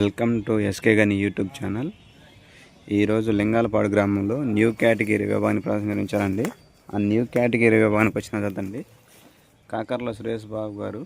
Welcome to SK Gani YouTube channel. ఈరోజు లింగాలపాడు గ్రామంలో new category విభాగాన్ని ప్రారంభించారండి ఆ న్యూ కేటగిరీ విభాగానికి వచ్చిన జతండి కాకర్ల సురేష్ బాబు గారు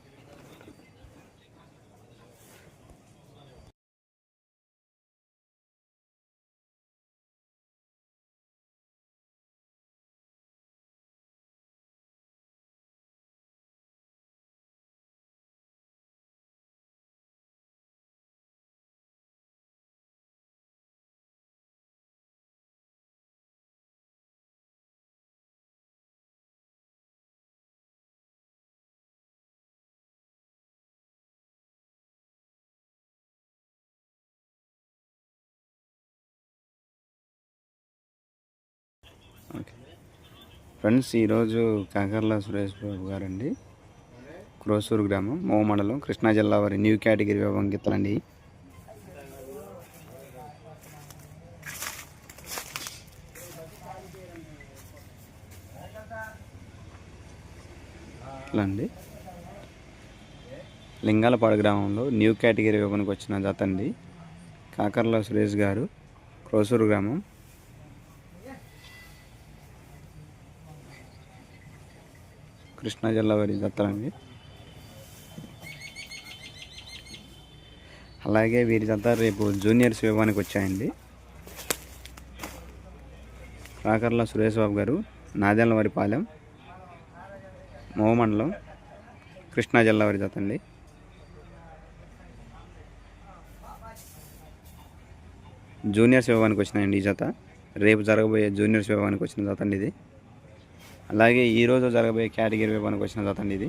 ఫ్రెండ్స్ ఈరోజు కాకర్ల సురేష్ బాబు గారండి. క్రోసూరు గ్రామం మో మండలం కృష్ణా జిల్లా వారి న్యూ కేటగిరీ విభాగం గిత్తలండి. అండి లింగాలపాడు గ్రామంలో న్యూ కేటగిరీ విభాగానికి వచ్చిన జత అండి కాకర్ల సురేష్ గారు క్రోసూరు గ్రామం. కృష్ణా జిల్లా వారి అండి. అలాగే వీరి జాతర రేపు జూనియర్స్ విభాగానికి వచ్చాయండి. రాకర్ల సురేష్ బాబు గారు నాదెల్లవారి పాలెం మోమండలం కృష్ణా జిల్లా వారి జత అండి. జూనియర్స్ విభాగానికి వచ్చినాయండి ఈ జత రేపు జరగబోయే జూనియర్స్ విభాగానికి వచ్చిన జత అండి ఇది. అలాగే ఈరోజు జరగబోయే కేటగిరీ విభాగానికి వచ్చిన జత అండి ఇది.